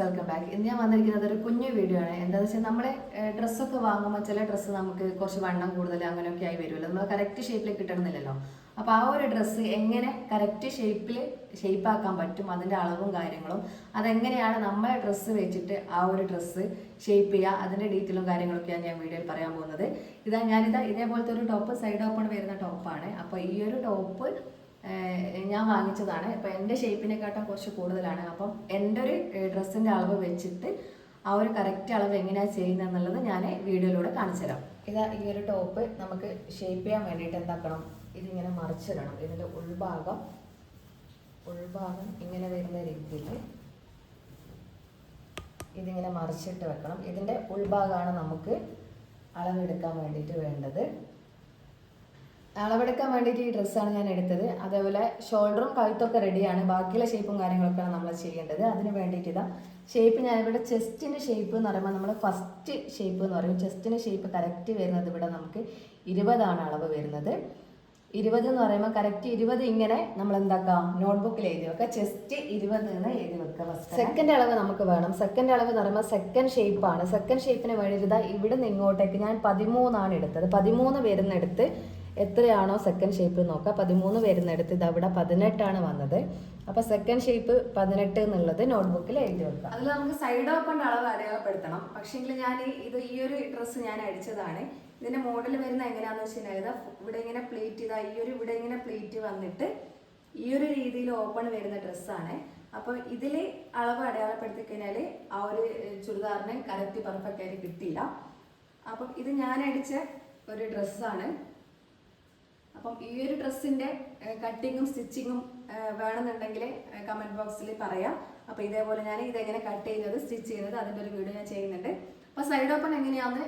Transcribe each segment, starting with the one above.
Welcome back ഇന്ന് ഞാൻ വന്നിരിക്കുന്നത് ഒരു കുഞ്ഞു വീഡിയോ ആണ്. എന്താണെന്ന് വെച്ചാൽ നമ്മളെ ഡ്രസ്സൊക്കെ വാങ്ങുമ്പോൾ ചില ഡ്രസ്സ് നമുക്ക് കുറച്ച് വണ്ണം കൂടുതൽ അങ്ങനെയൊക്കെ ആയി വരുമല്ലോ. നമ്മൾ കറക്റ്റ് ഷേപ്പിൽ കിട്ടണമെന്നില്ലല്ലോ അപ്പോൾ ആ ഒരു ഡ്രസ്സ് എങ്ങനെ കറക്റ്റ് ഷേപ്പിൽ ഷേപ്പാക്കാൻ പറ്റും അതിന്റെ അളവും കാര്യങ്ങളും അതെങ്ങനെയാണ് നമ്മളെ ഡ്രസ്സ് വെച്ചിട്ട് ആ ഒരു ഡ്രസ്സ് ഷേപ്പ് ചെയ്യുക അതിന്റെ ഡീറ്റെയിലും കാര്യങ്ങളൊക്കെയാണ് ഞാൻ വീഡിയോയിൽ പറയാൻ പോകുന്നത്. ഇതാ ഞാനിതാ ഇതേപോലത്തെ ഒരു ടോപ്പ് സൈഡ് ഓപ്പൺ വരുന്ന ടോപ്പാണ് അപ്പോൾ ഈ ഒരു ടോപ്പ് ഞാൻ വാങ്ങിച്ചതാണ്. അപ്പം എന്റെ ഷേപ്പിനെക്കാട്ടും കുറച്ച് കൂടുതലാണ്. അപ്പം എന്റെ ഒരു ഡ്രസ്സിന്റെ അളവ് വെച്ചിട്ട് ആ ഒരു കറക്റ്റ് അളവ് എങ്ങനെയാണ് ചെയ്യുന്നത് എന്നുള്ളത് ഞാൻ വീഡിയോയിലൂടെ കാണിച്ചു തരാം. ഇതാ ഈ ഒരു ടോപ്പ് നമുക്ക് ഷേപ്പ് ചെയ്യാൻ വേണ്ടിയിട്ട് എന്താക്കണം? ഇതിങ്ങനെ മറിച്ചിടണം. ഇതിന്റെ ഉൾഭാഗം ഉൾഭാഗം ഇങ്ങനെ വരുന്ന രീതിയിൽ ഇതിങ്ങനെ മറിച്ചിട്ട് വെക്കണം. ഇതിന്റെ ഉൾഭാഗമാണ് നമുക്ക് അളവെടുക്കാൻ വേണ്ടിയിട്ട് വേണ്ടത്. അളവെടുക്കാൻ വേണ്ടിയിട്ട് ഈ ഡ്രസ്സാണ് ഞാൻ എടുത്തത്. അതേപോലെ ഷോൾഡറും കഴുത്തൊക്കെ റെഡിയാണ് ബാക്കിയുള്ള ഷേപ്പും കാര്യങ്ങളൊക്കെയാണ് നമ്മൾ ചെയ്യേണ്ടത്. അതിന് വേണ്ടിയിട്ട് ഇതാ ഷേപ്പ് ഞാൻ ഇവിടെ ചെസ്റ്റിന്റെ ഷേപ്പ് എന്ന് പറയുമ്പോൾ നമ്മൾ ഫസ്റ്റ് ഷേപ്പ് എന്ന് പറയും. ചെസ്റ്റിന്റെ ഷേപ്പ് കറക്റ്റ് വരുന്നത് ഇവിടെ നമുക്ക് ഇരുപതാണ് അളവ് വരുന്നത്. ഇരുപത് എന്ന് പറയുമ്പോൾ കറക്റ്റ് ഇരുപത് ഇങ്ങനെ നമ്മൾ എന്താക്കാം? നോട്ട്ബുക്കിൽ എഴുതി വെക്കുക. ചെസ്റ്റ് ഇരുപത് എന്ന് എഴുതി വെക്കുക ഫസ്റ്റ് സെക്കൻഡ് അളവ് നമുക്ക് വേണം. സെക്കൻഡ് അളവ് എന്ന് പറയുമ്പോൾ സെക്കൻഡ് ഷേപ്പാണ് സെക്കൻഡ് ഷേപ്പിന് വേണ്ടിയിട്ട് ഇവിടെ നിന്ന് ഇങ്ങോട്ടേക്ക് ഞാൻ പതിമൂന്നാണ് എടുത്തത്. പതിമൂന്ന് വരുന്നെടുത്ത് എത്രയാണോ സെക്കൻഡ് ഷേപ്പ് നോക്കുക. പതിമൂന്ന് വരുന്നിടത്ത് ഇത് അവിടെ പതിനെട്ടാണ് വന്നത്. അപ്പൊ സെക്കൻഡ് ഷേപ്പ് പതിനെട്ട് എന്നുള്ളത് നോട്ട്ബുക്കിൽ എഴുതി വെക്കാം അതിൽ നമുക്ക് സൈഡ് ഓപ്പൺ അളവ് അടയാളപ്പെടുത്തണം. പക്ഷേങ്കിൽ ഞാൻ ഇത് ഈ ഒരു ഡ്രസ്സ് ഞാൻ അടിച്ചതാണ്. ഇതിന്റെ മോഡൽ വരുന്ന എങ്ങനെയാന്ന് വെച്ച് കഴിഞ്ഞാൽ ഇവിടെ ഇങ്ങനെ പ്ലേറ്റ് ഇതാ ഈ ഒരു ഇവിടെ ഇങ്ങനെ പ്ലേറ്റ് വന്നിട്ട് ഈ ഒരു രീതിയിൽ ഓപ്പൺ വരുന്ന ഡ്രസ്സാണ് അപ്പോൾ ഇതിൽ അളവ് അടയാളപ്പെടുത്തി കഴിഞ്ഞാൽ ആ ഒരു ചുരിദാറിന് കറക്റ്റ് പെർഫെക്റ്റ് ആയിട്ട് കിട്ടിയില്ല. അപ്പം ഇത് ഞാൻ അടിച്ച ഒരു ഡ്രസ്സാണ് അപ്പം ഈ ഒരു ഡ്രസ്സിന്റെ കട്ടിങ്ങും സ്റ്റിച്ചിങ്ങും വേണമെന്നുണ്ടെങ്കിൽ കമന്റ് ബോക്സിൽ പറയാം. അപ്പൊ ഇതേപോലെ ഞാൻ ഇതെങ്ങനെ കട്ട് ചെയ്യുന്നത് സ്റ്റിച്ച് ചെയ്യുന്നത് അതിന്റെ ഒരു വീഡിയോ ഞാൻ ചെയ്യുന്നുണ്ട്. അപ്പോൾ സൈഡ് ഓപ്പൺ എങ്ങനെയാന്ന്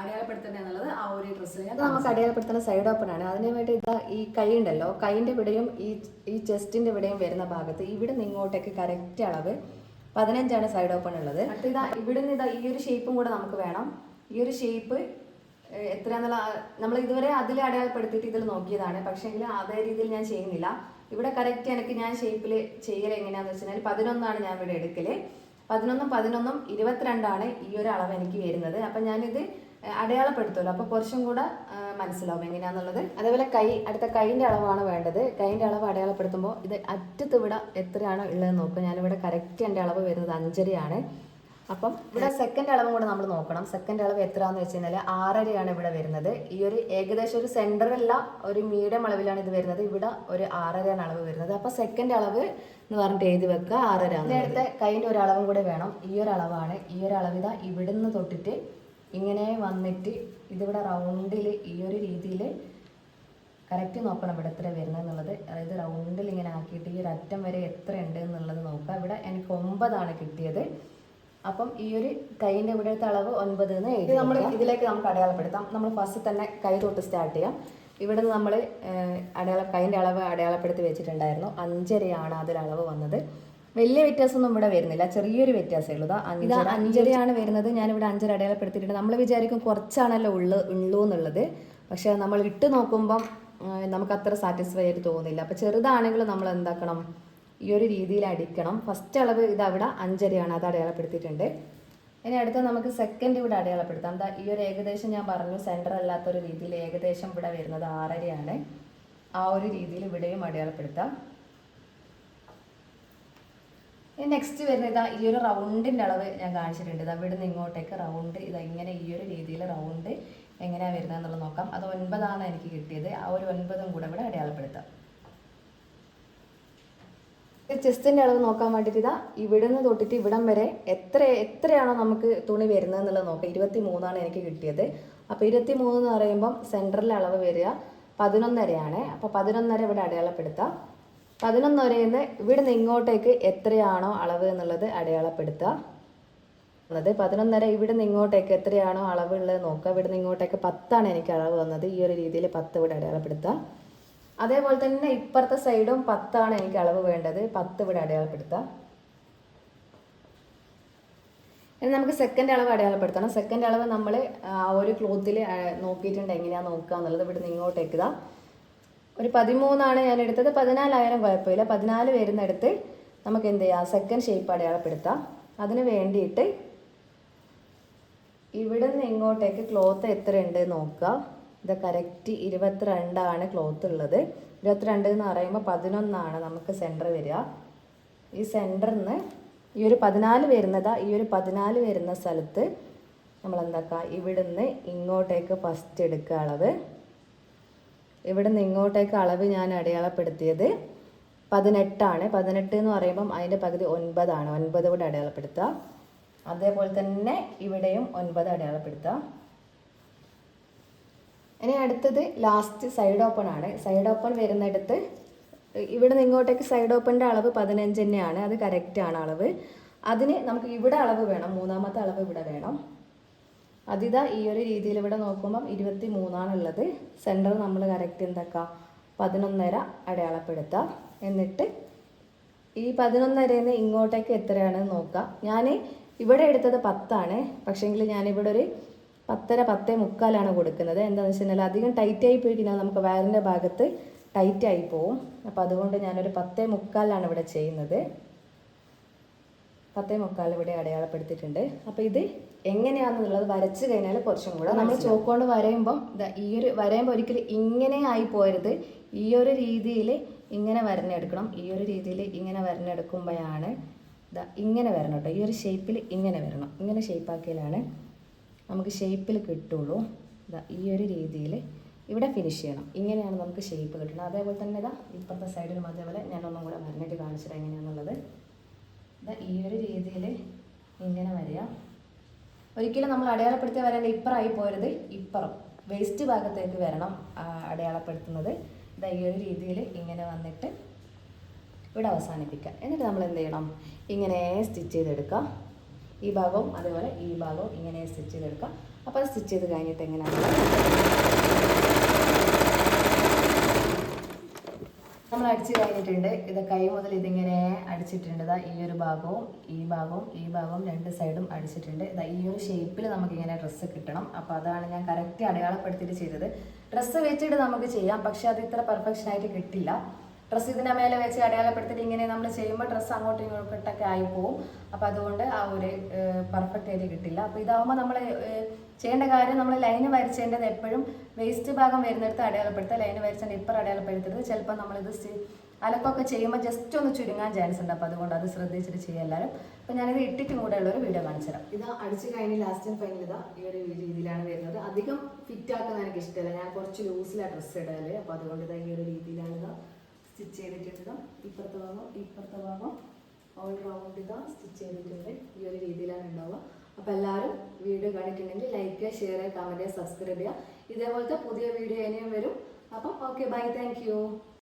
അടയാളപ്പെടുത്തേണ്ടത് എന്നുള്ളത് ആ ഒരു ഡ്രസ്സിൽ അത് നമുക്ക് അടയാളപ്പെടുത്തുന്ന സൈഡ് ഓപ്പൺ ആണ്. അതിന് വേണ്ടി ഇതാ ഈ കൈ ഉണ്ടല്ലോ കൈന്റെ ഇവിടെയും ഈ ഈ ചെസ്റ്റിന്റെ ഇവിടെയും വരുന്ന ഭാഗത്ത് ഇവിടെ നിന്ന് ഇങ്ങോട്ടേക്ക് കറക്റ്റ് അളവ് പതിനഞ്ചാണ് സൈഡ് ഓപ്പൺ ഉള്ളത്. അടുത്ത ഇതാ ഇവിടെ നിന്ന് ഇതാ ഈ ഒരു ഷേപ്പും കൂടെ നമുക്ക് വേണം. ഈ ഒരു ഷേപ്പ് എത്രയാന്നുള്ള നമ്മൾ ഇതുവരെ അതിൽ അടയാളപ്പെടുത്തിയിട്ട് ഇതിൽ നോക്കിയതാണ്. പക്ഷേങ്കിൽ അതേ രീതിയിൽ ഞാൻ ചെയ്യുന്നില്ല. ഇവിടെ കറക്റ്റ് എനിക്ക് ഞാൻ ഷേപ്പിൽ ചെയ്യൽ എങ്ങനെയാന്ന് വെച്ചാൽ പതിനൊന്നാണ് ഞാൻ ഇവിടെ എടുക്കൽ. പതിനൊന്നും പതിനൊന്നും ഇരുപത്തിരണ്ടാണ് ഈ ഒരു അളവ് എനിക്ക് വരുന്നത്. അപ്പം ഞാനിത് അടയാളപ്പെടുത്തുമല്ലോ അപ്പോൾ കുറച്ചും കൂടെ മനസ്സിലാവും എങ്ങനെയാന്നുള്ളത്. അതേപോലെ കൈ അടുത്ത കൈയിന്റെ അളവാണ് വേണ്ടത്. കൈയിന്റെ അളവ് അടയാളപ്പെടുത്തുമ്പോൾ ഇത് അറ്റത്ത് ഇവിടെ എത്രയാണോ ഉള്ളത് നോക്കുക. ഞാനിവിടെ കറക്റ്റ് എന്റെ അളവ് വരുന്നത് അഞ്ചരയാണ്. അപ്പം ഇവിടെ സെക്കൻഡ് അളവും കൂടെ നമ്മൾ നോക്കണം. സെക്കൻഡ് അളവ് എത്രയാന്ന് വെച്ച് കഴിഞ്ഞാൽ ആറരയാണ് ഇവിടെ വരുന്നത്. ഈ ഒരു ഏകദേശം ഒരു സെന്ററല്ല ഒരു മീഡിയം അളവിലാണ് ഇത് വരുന്നത്. ഇവിടെ ഒരു ആറരയാണ് അളവ് വരുന്നത്. അപ്പൊ സെക്കൻഡ് അളവ് എന്ന് പറഞ്ഞിട്ട് എഴുതി വെക്കുക. ആറര നേരത്തെ കൈന്റെ ഒരു അളവും കൂടെ വേണം. ഈ ഒരു അളവാണ്. ഈ ഒരു അളവിത ഇവിടുന്ന് തൊട്ടിട്ട് ഇങ്ങനെ വന്നിട്ട് ഇതിവിടെ റൗണ്ടിൽ ഈ ഒരു രീതിയിൽ കറക്റ്റ് നോക്കണം ഇവിടെ എത്ര വരുന്നത് എന്നുള്ളത്. അതായത് റൗണ്ടിൽ ഇങ്ങനെ ആക്കിയിട്ട് ഈ ഒരു അറ്റം വരെ എത്ര ഉണ്ട് എന്നുള്ളത് നോക്കുക. ഇവിടെ എനിക്ക് ഒമ്പതാണ് കിട്ടിയത്. അപ്പം ഈ ഒരു കൈയിന്റെ ഇവിടുത്തെ അളവ് ഒൻപത് എന്ന് എഴുതി നമ്മൾ ഇതിലേക്ക് നമുക്ക് അടയാളപ്പെടുത്താം. നമ്മൾ ഫസ്റ്റ് തന്നെ കൈ തൊട്ട് സ്റ്റാർട്ട് ചെയ്യാം. ഇവിടെ നിന്ന് നമ്മൾ അടയാള കൈന്റെ അളവ് അടയാളപ്പെടുത്തി വെച്ചിട്ടുണ്ടായിരുന്നു. അഞ്ചരയാണ് അതിൽ അളവ് വന്നത്. വലിയ വ്യത്യാസമൊന്നും ഇവിടെ വരുന്നില്ല. ചെറിയൊരു വ്യത്യാസമേ ഉള്ളൂ. ഇത് അഞ്ചര. അഞ്ചരയാണ് വരുന്നത്. ഞാനിവിടെ അഞ്ചര അടയാളപ്പെടുത്തിയിട്ടുണ്ട്. നമ്മൾ വിചാരിക്കും കുറച്ചാണല്ലോ ഉള്ളു ഉള്ളൂ എന്നുള്ളത് പക്ഷെ നമ്മൾ ഇട്ട് നോക്കുമ്പം നമുക്ക് അത്ര സാറ്റിസ്ഫൈ ആയിട്ട് തോന്നുന്നില്ല. അപ്പം ചെറുതാണെങ്കിലും നമ്മൾ എന്താക്കണം ഈ ഒരു രീതിയിൽ അടിക്കണം. ഫസ്റ്റ് അളവ് ഇത് അവിടെ അഞ്ചരയാണ് അത് അടയാളപ്പെടുത്തിയിട്ടുണ്ട്. ഇനി അടുത്ത നമുക്ക് സെക്കൻഡ് ഇവിടെ അടയാളപ്പെടുത്താം. എന്താ ഈ ഒരു ഏകദേശം ഞാൻ പറഞ്ഞു സെന്റർ അല്ലാത്തൊരു രീതിയിൽ ഏകദേശം ഇവിടെ വരുന്നത് ആറരയാണ്. ആ ഒരു രീതിയിൽ ഇവിടെയും അടയാളപ്പെടുത്താം. ഇനി നെക്സ്റ്റ് വരുന്നത് ഇതാ ഈ ഒരു റൗണ്ടിന്റെ അളവ് ഞാൻ കാണിച്ചിട്ടുണ്ട്. ഇതാ ഇവിടെ നിന്ന് ഇങ്ങോട്ടേക്ക് റൗണ്ട് ഇതാ ഇങ്ങനെ ഈ ഒരു രീതിയിൽ റൗണ്ട് എങ്ങനെയാണ് വരുന്നത് എന്നുള്ളത് നോക്കാം. അത് ഒൻപതാണ് എനിക്ക് കിട്ടിയത്. ആ ഒരു ഒൻപതും കൂടെ ഇവിടെ അടയാളപ്പെടുത്താം. ചെസ്റ്റിന്റെ അളവ് നോക്കാൻ വേണ്ടിയിട്ട് ഇതാ ഇവിടെ നിന്ന് തൊട്ടിട്ട് ഇവിടം വരെ എത്ര എത്രയാണോ നമുക്ക് തുണി വരുന്നത് എന്നുള്ളത് നോക്കാം. ഇരുപത്തി മൂന്നാണ് എനിക്ക് കിട്ടിയത്. അപ്പോൾ ഇരുപത്തി മൂന്ന് എന്ന് പറയുമ്പം സെന്ററിലെ അളവ് വരിക പതിനൊന്നരയാണ്. അപ്പോൾ പതിനൊന്നര ഇവിടെ അടയാളപ്പെടുത്താം. പതിനൊന്നരയിൽ നിന്ന് ഇവിടുന്ന് ഇങ്ങോട്ടേക്ക് എത്രയാണോ അളവ് എന്നുള്ളത് അടയാളപ്പെടുത്തുക വന്നത് പതിനൊന്നര ഇവിടുന്ന് ഇങ്ങോട്ടേക്ക് എത്രയാണോ അളവ് ഉള്ളത് നോക്കുക ഇവിടുന്ന് ഇങ്ങോട്ടേക്ക് പത്താണ് എനിക്ക് അളവ് വന്നത്. ഈ ഒരു രീതിയിൽ പത്ത് ഇവിടെ അടയാളപ്പെടുത്തുക അതേപോലെ തന്നെ ഇപ്പുറത്തെ സൈഡും പത്താണ് എനിക്ക് അളവ് വേണ്ടത്. പത്ത് ഇവിടെ അടയാളപ്പെടുത്താം. ഇനി നമുക്ക് സെക്കൻഡ് അളവ് അടയാളപ്പെടുത്തണം. സെക്കൻഡ് അളവ് നമ്മൾ ആ ഒരു ക്ലോത്തിൽ നോക്കിയിട്ടുണ്ട് എങ്ങനെയാണ് നോക്കുക എന്നുള്ളത് ഇവിടുന്ന് നിന്ന് ഇങ്ങോട്ടേക്ക് ഇതാ ഒരു പതിമൂന്നാണ് ഞാൻ എടുത്തത്. പതിനാലായിരം കുഴപ്പമില്ല. പതിനാല് വരുന്നിടത്ത് നമുക്ക് എന്ത് ചെയ്യാം? സെക്കൻഡ് ഷേപ്പ് അടയാളപ്പെടുത്താം. അതിന് വേണ്ടിയിട്ട് ഇവിടുന്ന് ഇങ്ങോട്ടേക്ക് ക്ലോത്ത് എത്ര ഉണ്ട് നോക്കുക ഇത് കറക്റ്റ് ഇരുപത്തിരണ്ടാണ് ക്ലോത്ത് ഉള്ളത്. ഇരുപത്തിരണ്ട് എന്ന് പറയുമ്പോൾ പതിനൊന്നാണ് നമുക്ക് സെന്റർ വരിക. ഈ സെന്ററിൽ നിന്ന് ഈ ഒരു പതിനാല് വരുന്നതാ ഈ ഒരു പതിനാല് വരുന്ന സ്ഥലത്ത് നമ്മൾ എന്താക്കുക ഇവിടുന്ന് ഇങ്ങോട്ടേക്ക് ഫസ്റ്റ് എടുക്കുക അളവ്. ഇവിടുന്ന് ഇങ്ങോട്ടേക്ക് അളവ് ഞാൻ അടയാളപ്പെടുത്തിയത് പതിനെട്ടാണ്. പതിനെട്ട് എന്ന് പറയുമ്പം അതിന്റെ പകുതി ഒൻപതാണ്. ഒൻപത് കൂടെ അടയാളപ്പെടുത്തുക. അതേപോലെ തന്നെ ഇവിടെയും ഒൻപത് അടയാളപ്പെടുത്തുക. ഇനി അടുത്തത് ലാസ്റ്റ് സൈഡ് ഓപ്പൺ ആണ്. സൈഡ് ഓപ്പൺ വരുന്നിടത്ത് ഇവിടെ നിന്ന് ഇങ്ങോട്ടേക്ക് സൈഡ് ഓപ്പണിന്റെ അളവ് പതിനഞ്ച് തന്നെയാണ്. അത് കറക്റ്റ് ആണ് അളവ്. അതിന് നമുക്ക് ഇവിടെ അളവ് വേണം. മൂന്നാമത്തെ അളവ് ഇവിടെ വേണം. അതിതാ ഈ ഒരു രീതിയിൽ ഇവിടെ നോക്കുമ്പം ഇരുപത്തി മൂന്നാണുള്ളത് സെന്റർ നമ്മൾ കറക്റ്റ് എന്താക്കാം? പതിനൊന്നര അടയാളപ്പെടുത്താം. എന്നിട്ട് ഈ പതിനൊന്നരയിൽ നിന്ന് ഇങ്ങോട്ടേക്ക് എത്രയാണെന്ന് നോക്കുക ഞാൻ ഇവിടെ എടുത്തത് പത്താണ്. പക്ഷേങ്കിൽ ഞാനിവിടെ ഒരു പത്തര പത്തേ മുക്കാലാണ് കൊടുക്കുന്നത്. എന്താണെന്ന് വെച്ചിട്ടുണ്ടെങ്കിൽ അധികം ടൈറ്റ് ആയി പോയി കഴിഞ്ഞാൽ നമുക്ക് വയറിന്റെ ഭാഗത്ത് ടൈറ്റ് ആയി പോവും. അപ്പോൾ അതുകൊണ്ട് ഞാനൊരു പത്തേ മുക്കാലാണ് ഇവിടെ ചെയ്യുന്നത്. പത്തേ മുക്കാൽ ഇവിടെ അടയാളപ്പെടുത്തിയിട്ടുണ്ട്. അപ്പോൾ ഇത് എങ്ങനെയാണെന്നുള്ളത് വരച്ച് കഴിഞ്ഞാൽ കുറച്ചും കൂടെ നമ്മൾ ചോക്കോണ്ട് വരയുമ്പം ഈ ഒരു വരയുമ്പോൾ ഒരിക്കലും ഇങ്ങനെ ആയി പോരുത്. ഈ ഒരു രീതിയിൽ ഇങ്ങനെ വരഞ്ഞെടുക്കണം ഈ ഒരു രീതിയിൽ ഇങ്ങനെ വരഞ്ഞെടുക്കുമ്പോഴാണ് ഇങ്ങനെ വരണം കേട്ടോ. ഈ ഒരു ഷേപ്പിൽ ഇങ്ങനെ വരണം. ഇങ്ങനെ ഷേപ്പാക്കിയാലാണ് നമുക്ക് ഷേപ്പിൽ കിട്ടുള്ളൂ. ദാ ഈ ഒരു രീതിയിൽ ഇവിടെ ഫിനിഷ് ചെയ്യണം. ഇങ്ങനെയാണ് നമുക്ക് ഷേപ്പ് കിട്ടുന്നത് അതേപോലെ തന്നെ ഇതാ ഇപ്പുറത്തെ സൈഡിലും അതേപോലെ ഞാൻ ഒന്നും കൂടെ വരഞ്ഞിട്ട് കാണിച്ചിട്ട് എങ്ങനെയാണെന്നുള്ളത് ഇതാ ഈ ഒരു രീതിയിൽ ഇങ്ങനെ വരിക. ഒരിക്കലും നമ്മൾ അടയാളപ്പെടുത്തിയ വരേണ്ട ഇപ്പറായി പോരുത്. ഇപ്പുറം വേസ്റ്റ് ഭാഗത്തേക്ക് വരണം അടയാളപ്പെടുത്തുന്നത്. ഇതാ ഈ ഒരു രീതിയിൽ ഇങ്ങനെ വന്നിട്ട് ഇവിടെ അവസാനിപ്പിക്കുക എന്നിട്ട് നമ്മൾ എന്ത് ചെയ്യണം? ഇങ്ങനെ സ്റ്റിച്ച് ചെയ്തെടുക്കുക ഈ ഭാഗവും അതേപോലെ ഈ ഭാഗവും ഇങ്ങനെ സ്റ്റിച്ച് ചെയ്തെടുക്കാം. അപ്പോൾ അത് സ്റ്റിച്ച് ചെയ്ത് കഴിഞ്ഞിട്ട് എങ്ങനെയാണ് നമ്മൾ അടിച്ച് കഴിഞ്ഞിട്ടുണ്ട്. ഇത് കൈ മുതൽ ഇതിങ്ങനെ അടിച്ചിട്ടുണ്ട്. ഇതാ ഈ ഒരു ഭാഗവും ഈ ഭാഗവും ഈ ഭാഗവും രണ്ട് സൈഡും അടിച്ചിട്ടുണ്ട്. ഇതാ ഈ ഒരു ഷേപ്പിൽ നമുക്ക് ഇങ്ങനെ ഡ്രസ്സ് കിട്ടണം. അപ്പോൾ അതാണ് ഞാൻ കറക്റ്റ് അടയാളപ്പെടുത്തിയിട്ട് ചെയ്തത്. ഡ്രസ്സ് വെച്ചിട്ട് നമുക്ക് ചെയ്യാം പക്ഷേ അത് ഇത്ര പെർഫെക്ഷൻ ആയിട്ട് കിട്ടില്ല. ഡ്രസ്സ് ഇതിന്റെ മേലെ വെച്ച് അടയാളപ്പെടുത്തിയിട്ട് ഇങ്ങനെ നമ്മൾ ചെയ്യുമ്പോൾ ഡ്രസ്സ് അങ്ങോട്ടും ഇങ്ങോട്ടൊക്കെ ആയി പോവും. അപ്പോൾ അതുകൊണ്ട് ആ ഒരു പെർഫെക്റ്റ് ആയിട്ട് കിട്ടില്ല. അപ്പോൾ ഇതാവുമ്പോൾ നമ്മൾ ചെയ്യേണ്ട കാര്യം നമ്മൾ ലൈൻ വരച്ചേണ്ടത് എപ്പോഴും വേസ്റ്റ് ഭാഗം വരുന്നിടത്ത് അടയാളപ്പെടുത്തുക ലൈന് വരച്ചേണ്ട ഇപ്പം അടയാളപ്പെടുത്തരുത്. ചിലപ്പോൾ നമ്മളിത് അലക്കൊക്കെ ചെയ്യുമ്പോൾ ജസ്റ്റ് ഒന്ന് ചുരുങ്ങാൻ ചാൻസ് ഉണ്ട്. അപ്പോൾ അതുകൊണ്ട് അത് ശ്രദ്ധിച്ചിട്ട് ചെയ്യുക എല്ലാവരും. അപ്പോൾ ഞാനിത് ഇട്ടിട്ടും കൂടെ ഉള്ള ഒരു വീഡിയോ കാണിച്ചു തരാം. ഇത് അടിച്ച് കഴിഞ്ഞ് ലാസ്റ്റ് ആൻഡ് ഫൈനൽ ഇതാ ഈ ഒരു രീതിയിലാണ് വരുന്നത്. അധികം ഫിറ്റ് ആക്കുന്ന എനിക്ക് ഇഷ്ടമല്ല. ഞാൻ കുറച്ച് ലൂസിലാണ് ഡ്രസ്സ് ഇടൽ. അപ്പോൾ അതുകൊണ്ട് ഇതാ ഈ ഒരു രീതിയിലാണ് ഇപ്പുറത്തെ ഭാഗം ഇപ്പുറത്തെ ഭാഗം. ഓൾ റൗണ്ട് ഇതാ സ്റ്റിച്ച് ചെയ്തിട്ടുണ്ട്. ഈ ഒരു രീതിയിലാണ് ഉണ്ടാവുക. അപ്പോൾ എല്ലാവരും വീഡിയോ കണ്ടിട്ടുണ്ടെങ്കിൽ ലൈക്ക് ചെയ്യുക ഷെയർ ചെയ്യുക കമന്റ് ചെയ്യുക സബ്സ്ക്രൈബ് ചെയ്യുക. ഇതേപോലത്തെ പുതിയ വീഡിയോ ഇനിയും വരും. അപ്പം ഓക്കെ ബൈ താങ്ക്